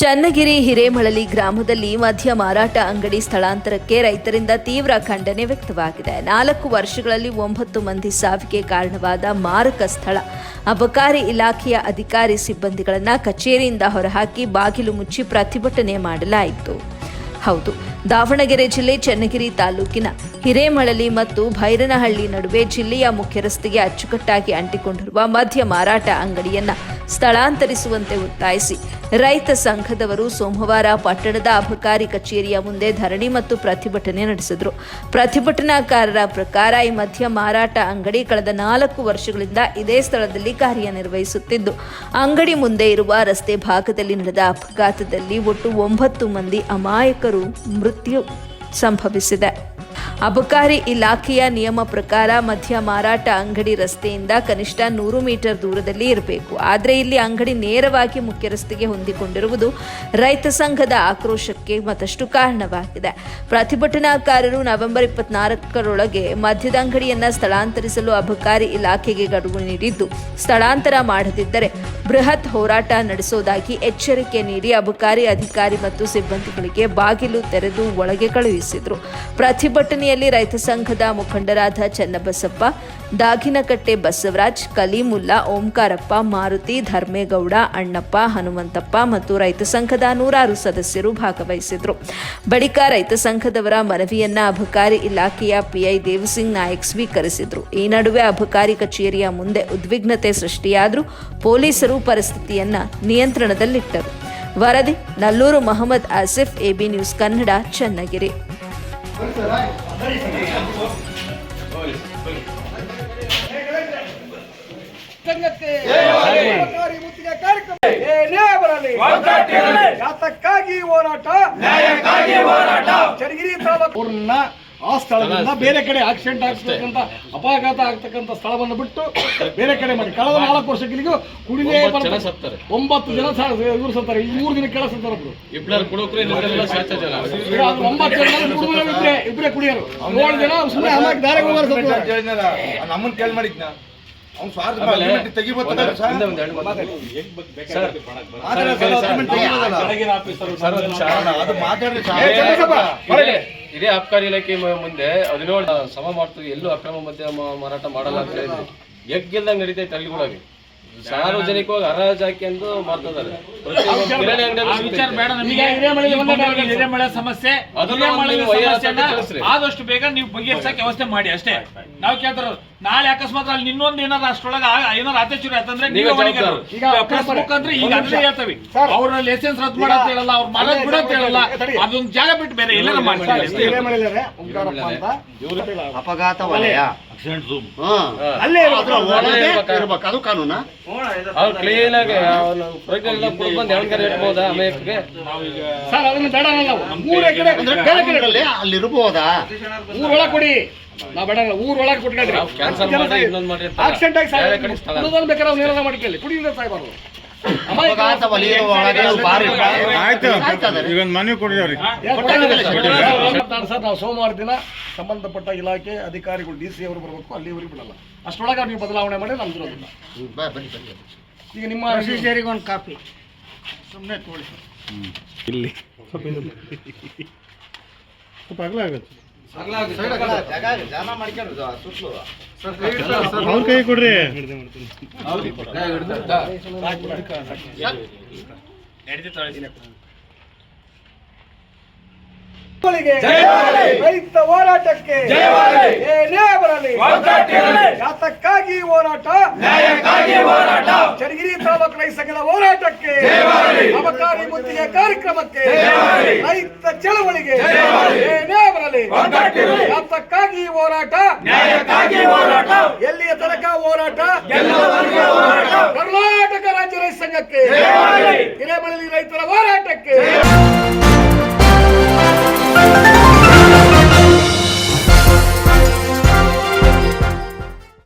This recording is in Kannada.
ಚನ್ನಗಿರಿ ಹಿರೇಮಳಲಿ ಗ್ರಾಮದಲ್ಲಿ ಮದ್ಯ ಮಾರಾಟ ಅಂಗಡಿ ಸ್ಥಳಾಂತರಕ್ಕೆ ರೈತರಿಂದ ತೀವ್ರ ಖಂಡನೆ ವ್ಯಕ್ತವಾಗಿದೆ. ನಾಲ್ಕು ವರ್ಷಗಳಲ್ಲಿ ಒಂಬತ್ತು ಮಂದಿ ಸಾವಿಗೆ ಕಾರಣವಾದ ಮಾರಕ ಸ್ಥಳ. ಅಬಕಾರಿ ಇಲಾಖೆಯ ಅಧಿಕಾರಿ ಸಿಬ್ಬಂದಿಗಳನ್ನು ಕಚೇರಿಯಿಂದ ಹೊರಹಾಕಿ ಬಾಗಿಲು ಮುಚ್ಚಿ ಪ್ರತಿಭಟನೆ ಮಾಡಲಾಯಿತು. ಹೌದು, ದಾವಣಗೆರೆ ಜಿಲ್ಲೆ ಚನ್ನಗಿರಿ ತಾಲೂಕಿನ ಹಿರೇಮಳಲಿ ಮತ್ತು ಭೈರನಹಳ್ಳಿ ನಡುವೆ ಜಿಲ್ಲೆಯ ಮುಖ್ಯ ರಸ್ತೆಗೆ ಅಚ್ಚುಕಟ್ಟಾಗಿ ಅಂಟಿಕೊಂಡಿರುವ ಮದ್ಯ ಮಾರಾಟ ಅಂಗಡಿಯನ್ನ ಸ್ಥಳಾಂತರಿಸುವಂತೆ ಒತ್ತಾಯಿಸಿ. ರೈತ ಸಂಘದವರು ಸೋಮವಾರ ಪಟ್ಟಣದ ಅಬಕಾರಿ ಕಚೇರಿಯ ಮುಂದೆ ಧರಣಿ ಮತ್ತು ಪ್ರತಿಭಟನೆ ನಡೆಸಿದರು. ಪ್ರತಿಭಟನಾಕಾರರ ಪ್ರಕಾರ ಈ ಮಧ್ಯ ಮಾರಾಟ ಅಂಗಡಿ ಕಳೆದ ನಾಲ್ಕು ವರ್ಷಗಳಿಂದ ಇದೇ ಸ್ಥಳದಲ್ಲಿ ಕಾರ್ಯನಿರ್ವಹಿಸುತ್ತಿದ್ದು, ಅಂಗಡಿ ಮುಂದೆ ಇರುವ ರಸ್ತೆ ಭಾಗದಲ್ಲಿ ನಡೆದ ಅಪಘಾತದಲ್ಲಿ ಒಟ್ಟು ಒಂಬತ್ತು ಮಂದಿ ಅಮಾಯಕರು ಮೃತ್ಯು ಸಂಭವಿಸಿದೆ. ಅಬಕಾರಿ ಇಲಾಖೆಯ ನಿಯಮ ಪ್ರಕಾರ ಮದ್ಯ ಮಾರಾಟ ಅಂಗಡಿ ರಸ್ತೆಯಿಂದ ಕನಿಷ್ಠ ನೂರು ಮೀಟರ್ ದೂರದಲ್ಲಿ ಇರಬೇಕು. ಆದರೆ ಇಲ್ಲಿ ಅಂಗಡಿ ನೇರವಾಗಿ ಮುಖ್ಯ ರಸ್ತೆಗೆ ಹೊಂದಿಕೊಂಡಿರುವುದು ರೈತ ಸಂಘದ ಆಕ್ರೋಶಕ್ಕೆ ಮತ್ತಷ್ಟು ಕಾರಣವಾಗಿದೆ. ಪ್ರತಿಭಟನಾಕಾರರು ನವೆಂಬರ್ ಇಪ್ಪತ್ನಾಲ್ಕರೊಳಗೆ ಮದ್ಯದ ಅಂಗಡಿಯನ್ನ ಸ್ಥಳಾಂತರಿಸಲು ಅಬಕಾರಿ ಇಲಾಖೆಗೆ ಗಡುವು ನೀಡಿದ್ದು, ಸ್ಥಳಾಂತರ ಮಾಡದಿದ್ದರೆ ಬೃಹತ್ ಹೋರಾಟ ನಡೆಸುವುದಾಗಿ ಎಚ್ಚರಿಕೆ ನೀಡಿ ಅಬಕಾರಿ ಅಧಿಕಾರಿ ಮತ್ತು ಸಿಬ್ಬಂದಿಗಳಿಗೆ ಬಾಗಿಲು ತೆರೆದು ಒಳಗೆ ಕಳುಹಿಸಿದರು. ಪ್ರತಿಭಟನೆಯಲ್ಲಿ ರೈತ ಸಂಘದ ಮುಖಂಡರಾದ ಚನ್ನಬಸಪ್ಪ, ದಾಗಿನಕಟ್ಟೆ ಬಸವರಾಜ್, ಕಲೀಮುಲ್ಲಾ, ಓಂಕಾರಪ್ಪ, ಮಾರುತಿ, ಧರ್ಮೇಗೌಡ, ಅಣ್ಣಪ್ಪ, ಹನುಮಂತಪ್ಪ ಮತ್ತು ರೈತ ಸಂಘದ ನೂರಾರು ಸದಸ್ಯರು ಭಾಗವಹಿಸಿದ್ರು. ಬಳಿಕ ರೈತ ಸಂಘದವರ ಮನವಿಯನ್ನ ಅಬಕಾರಿ ಇಲಾಖೆಯ ಪಿಐ ದೇವಸಿಂಗ್ ನಾಯಕ್ ಸ್ವೀಕರಿಸಿದ್ರು. ಈ ನಡುವೆ ಅಬಕಾರಿ ಕಚೇರಿಯ ಮುಂದೆ ಉದ್ವಿಗ್ನತೆ ಸೃಷ್ಟಿಯಾದರೂ ಪೊಲೀಸರು ಪರಿಸ್ಥಿತಿಯನ್ನ ನಿಯಂತ್ರಣದಲ್ಲಿಟ್ಟರು. ವರದಿ, ನಲ್ಲೂರು ಮಹಮ್ಮದ್ ಆಸಿಫ್, ಎಬಿ ನ್ಯೂಸ್ ಕನ್ನಡ, ಚನ್ನಗಿರಿ. ಮುತ್ತಿಗೆ ಕಾರ್ಯಕ್ರಮ ಏನೇ ಬರಲಿ ಯಾತಕ್ಕಾಗಿ ಹೋರಾಟ ತಾಲೂಕನ್ನ ಆ ಸ್ಥಳದಿಂದ ಬೇರೆ ಕಡೆ ಆಕ್ಸಿಡೆಂಟ್ ಆಗ್ತಕ್ಕಂಥ ಅಪಘಾತ ಆಗ್ತಕ್ಕಂಥ ಸ್ಥಳವನ್ನು ಬಿಟ್ಟು ಬೇರೆ ಕಡೆ ಮಾಡಿ. ಕಳೆದ ನಾಲ್ಕು ವರ್ಷಗಳಿಗೂ ಕುಡಿದೇ ಒಂಬತ್ತು ಜನ ಇವರು ಸತ್ತಾರೆ. ಮೂರು ದಿನ ಕೆಳ ಸತ್ತಾರೆ ಒಬ್ರು. ಇಬ್ಬರು ಕುಡುಕ್ರೆ ನಿಮ್ಗೆಲ್ಲ ಸಾಚ ಜನ ಈಗ ಅದು ಒಂಬತ್ತು ಜನ ಇಬ್ರೇ ಇಬ್ರೇ ಕುಡಿಯೋರು ಏಳು ಜನ ಸುಮ್ಮನೆ ಆಮೇಲೆ ದಾರ ನಮ್ಮನ್ನ ಕೇಳಿ ನಮ್ಮನ್ ಕೇಳ್ ಮಾಡಿದ್ನ ಅವ್ನ್ ಸ್ವಾರ್ಥ ತೆಗಿಬೋದಲ್ಲ. ಅದು. ಇದೇ- ಇದೇ ಅಬ್ಕಾರಿ ಇಲಾಖೆ ಮುಂದೆ ಹದಿನೇಳು ಸಮ ಮಾಡ್ತೀವಿ ಎಲ್ಲೂ ಅಕ್ರಮ ಮಧ್ಯ ಮಾರಾಟ ಮಾಡಲ್ಲ ಅಂತ ಹೇಳಿದ್ವಿ ಎಗ್ಗಿಲ್ದಂಗೆ ನಡೀತೈತೆ ಹಳ್ಳಿಗಳಾಗಿ ಸಾರ್ವಜನಿಕವಾಗಿ ಹರಾಜಾಕಿ ಹಾಕಿ ಎಂದು ಮಾಡ್ತಿದ್ದಾರೆ. ಹಿರೇಮಳೆ ಸಮಸ್ಯೆ ಆದಷ್ಟು ಬೇಗ ನೀವು ಬಗೆಹರಿಸಕ್ಕೆ ವ್ಯವಸ್ಥೆ ಮಾಡಿ ಅಷ್ಟೇ. ನಾವು ಕೇಳ್ತಾರ ನಾಳೆ ಅಕಸ್ಮಾತ್ ಅಲ್ಲಿ ಇನ್ನೊಂದು ಏನಾರ ಅಷ್ಟೊಳಗ ಏನಾರ ಅತ್ಯಾಚಾರ ಆಯ್ತಂದ್ರೆ ನೀವೇ ಹೊಣೆಗಾರರು. ಈಗ ಅಂದ್ರೆ ಮುಖಾಂತರ ಈಗ ನಿಮಿಷ. ಹೇಳ್ತೇವೆ. ಅವ್ರ ಲೈಸೆನ್ಸ್ ರದ್ದು ಮಾಡ ಅಂತ ಹೇಳಲ್ಲ ಅವ್ರ ಮನೆ ಬಿಡ ಅಂತ ಹೇಳಲ್ಲ. ಅದೊಂದು ಜಾಗ ಬಿಟ್ಟು ಬೇರೆ ಎಲ್ಲಾರ ಮಾಡ್ತಾರೆ. ಅಪಘಾತ ವಲಯ. ಹಾ. ಅಲ್ಲೇ. ಅದ್ರ ಇರ್ಬೇಕು. ಅದು ಕಾನೂನ? ಅವ್ರು ಕ್ಲೀನ್ ಆಗಿ ಅವನು ಪ್ರಜ್ಞೆಲ್ಲ ಕುಡ್ದು ಬಂದು ಯಾವನ್ಗಾರ ಇಟ್ಬೋದಾ ಅಮೇಯಕ್ಕೆ ಸರ್ ಅದನ್ನ ಬೇಡ ನಾವು. ಮೂರು ಎಕರೆ ಅಂದ್ರೆ ಬೇರೆ ಕಡೆ ಕಡೆಗಳಲ್ಲಿ ಅಲ್ಲಿ ಇರ್ಬೋದಾ ಊರ್ ಒಳಗ್ ಕೊಡಿ. ಬೇಡ. ಊರ್ ಒಳಗ್ ಅಂತ. ಆಕ್ಸಿಡೆಂಟ್ ಆಗಿ ಬೇಕಾದ್ರೆ ಅವ್ನು ಏನಾರ ಮಾಡ್ಕೊಳ್ಳಿ ಕುಡಿಯಿಂದ ಸಾಯ್ಬಾರ್ದು. ಸರ್ ನಾವು ಸೋಮವಾರ ದಿನ ಸಂಬಂಧಪಟ್ಟ ಇಲಾಖೆ ಅಧಿಕಾರಿಗಳು ಡಿ ಸಿ ಅವರು ಬರಬೇಕು ಅಲ್ಲಿವರೆಗೆ ಬಿಡಲ್ಲ. ಅಷ್ಟರೊಳಗೆ ನೀವು ಬದಲಾವಣೆ ಮಾಡಿ ನಮ್ದು ಇರೋದಿಲ್ಲ ಈಗ ನಿಮ್ಮ ಒಂದು ಕಾಪಿ. ಸುಮ್ಮನೆ ತೋಳಿ ಇಲ್ಲಿ. ಸ್ವಲ್ಪ ಅಗಲ ಆಗುತ್ತೆ. ಅವ್ರ ಕೈ ಕೊಡ್ರಿ. ರೈತ ಹೋರಾಟಕ್ಕೆ ಏನೇ ಬರಲಿ. ಯಾತಕ್ಕಾಗಿ ಹೋರಾಟ. ಚನ್ನಗಿರಿ ತಾಲೂಕು ರೈತ ಸಂಘದ ಹೋರಾಟಕ್ಕೆ ಅಬಕಾರಿ ಗುತ್ತಿಗೆ ಕಾರ್ಯಕ್ರಮಕ್ಕೆ ರೈತ ಚಳವಳಿಗೆ ಏನೇ ಬರಲಿ ಈ ಹೋರಾಟ. ಎಲ್ಲಿಯ ತನಕ ಹೋರಾಟ? ಕರ್ನಾಟಕ ರಾಜ್ಯ ರೈತ ಸಂಘಕ್ಕೆ. ಹಿರೇಮಳಲಿ ರೈತರ ಹೋರಾಟಕ್ಕೆ.